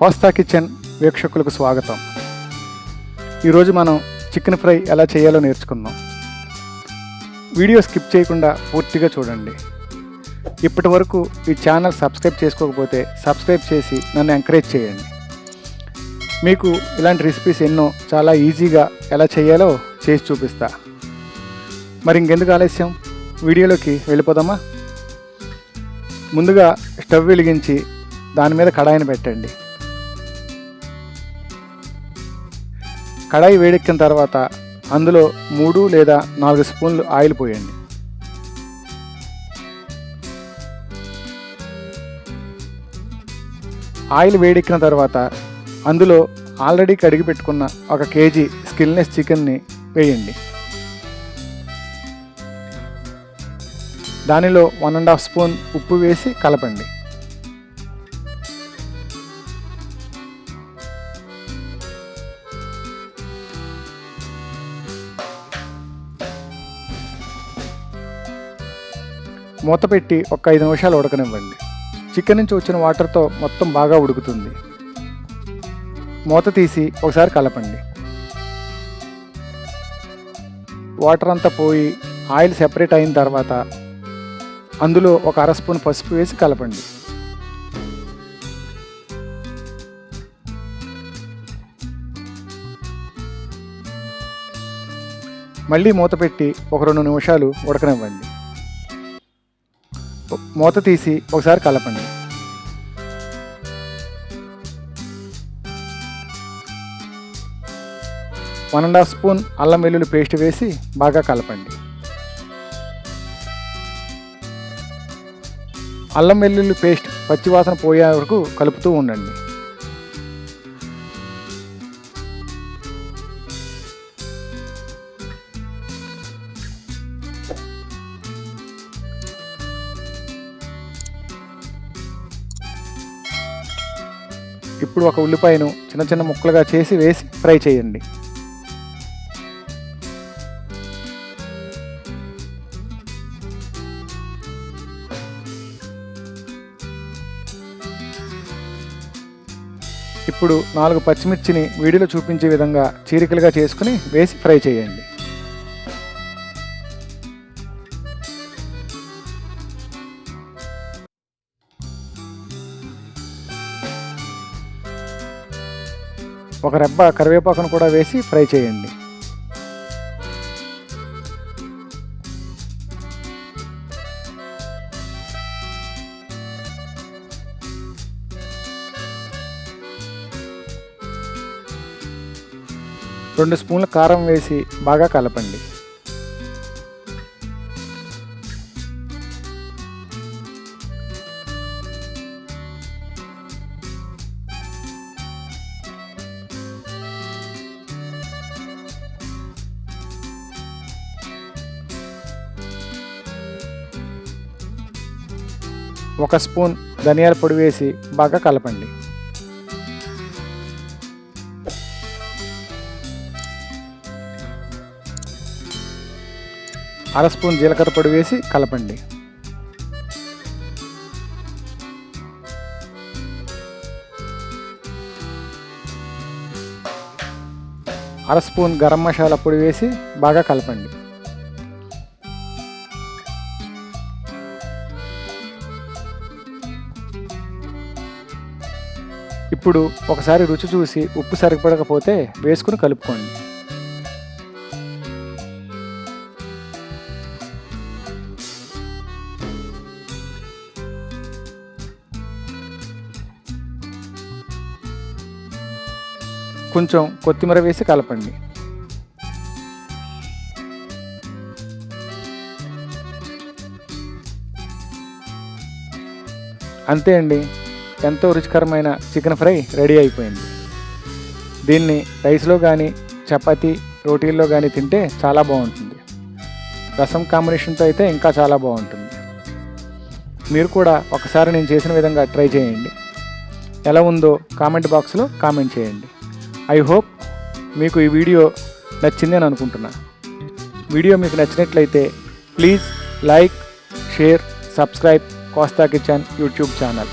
కోస్తా kitchen వీక్షకులకు స్వాగతం. ఈరోజు మనం చికెన్ ఫ్రై ఎలా చేయాలో నేర్చుకుందాం. వీడియో స్కిప్ చేయకుండా పూర్తిగా చూడండి. ఇప్పటి వరకు ఈ ఛానల్ సబ్స్క్రైబ్ చేసుకోకపోతే సబ్స్క్రైబ్ చేసి నన్ను ఎంకరేజ్ చేయండి. మీకు ఇలాంటి రెసిపీస్ ఎన్నో చాలా ఈజీగా ఎలా చేయాలో చేసి చూపిస్తా. మరి ఇంకెందుకు ఆలస్యం? వీడియోలోకి వెళ్ళిపోదామా? ముందుగా స్టవ్ వెలిగించి దాని మీద కడాయిని పెట్టండి. కడాయి వేడెక్కిన తర్వాత అందులో మూడు లేదా నాలుగు స్పూన్లు ఆయిల్ పోయండి. ఆయిల్ వేడెక్కిన తర్వాత అందులో ఆల్రెడీ కడిగి పెట్టుకున్న ఒక కేజీ స్కిల్నెస్ చికెన్ని వేయండి. దానిలో వన్ అండ్ హాఫ్ స్పూన్ ఉప్పు వేసి కలపండి. మూత పెట్టి ఒక ఐదు నిమిషాలు ఉడకనివ్వండి. చికెన్ నుంచి వచ్చిన వాటర్తో మొత్తం బాగా ఉడుకుతుంది. మూత తీసి ఒకసారి కలపండి. వాటర్ అంతా పోయి ఆయిల్ సెపరేట్ అయిన తర్వాత అందులో ఒక అర స్పూన్ పసుపు వేసి కలపండి. మళ్ళీ మూత పెట్టి ఒక రెండు నిమిషాలు ఉడకనివ్వండి. మూత తీసి ఒకసారి కలపండి. వన్ అండ్ హాఫ్ స్పూన్ అల్లం వెల్లుల్లి పేస్ట్ వేసి బాగా కలపండి. అల్లం వెల్లుల్లి పేస్ట్ పచ్చివాసన పోయే వరకు కలుపుతూ ఉండండి. ఇప్పుడు ఒక ఉల్లిపాయను చిన్న చిన్న ముక్కలుగా చేసి వేసి ఫ్రై చేయండి. ఇప్పుడు నాలుగు పచ్చిమిర్చిని వీడియోలో చూపించే విధంగా చీరికలుగా చేసుకుని వేసి ఫ్రై చేయండి. ఒక రెబ్బ కరివేపాకును కూడా వేసి ఫ్రై చేయండి. రెండు స్పూన్ల కారం వేసి బాగా కలపండి. ఒక స్పూన్ ధనియాల పొడి వేసి బాగా కలపండి. అర స్పూన్ జీలకర్ర పొడి వేసి కలపండి. అర స్పూన్ గరం మసాలా పొడి వేసి బాగా కలపండి. ఇప్పుడు ఒకసారి రుచి చూసి ఉప్పు సరిపడకపోతే వేసుకుని కలుపుకోండి. కొంచెం కొత్తిమీర వేసి కలపండి. అంతే అండి. ఎంతో రుచికరమైన చికెన్ ఫ్రై రెడీ అయిపోయింది. దీన్ని రైస్లో కానీ చపాతీ రోటీల్లో కానీ తింటే చాలా బాగుంటుంది. రసం కాంబినేషన్తో అయితే ఇంకా చాలా బాగుంటుంది. మీరు కూడా ఒకసారి నేను చేసిన విధంగా ట్రై చేయండి. ఎలా ఉందో కామెంట్ బాక్స్లో కామెంట్ చేయండి. ఐ హోప్ మీకు ఈ వీడియో నచ్చింది అని అనుకుంటున్నా. వీడియో మీకు నచ్చినట్లయితే please like share subscribe Kosta kitchen YouTube channel.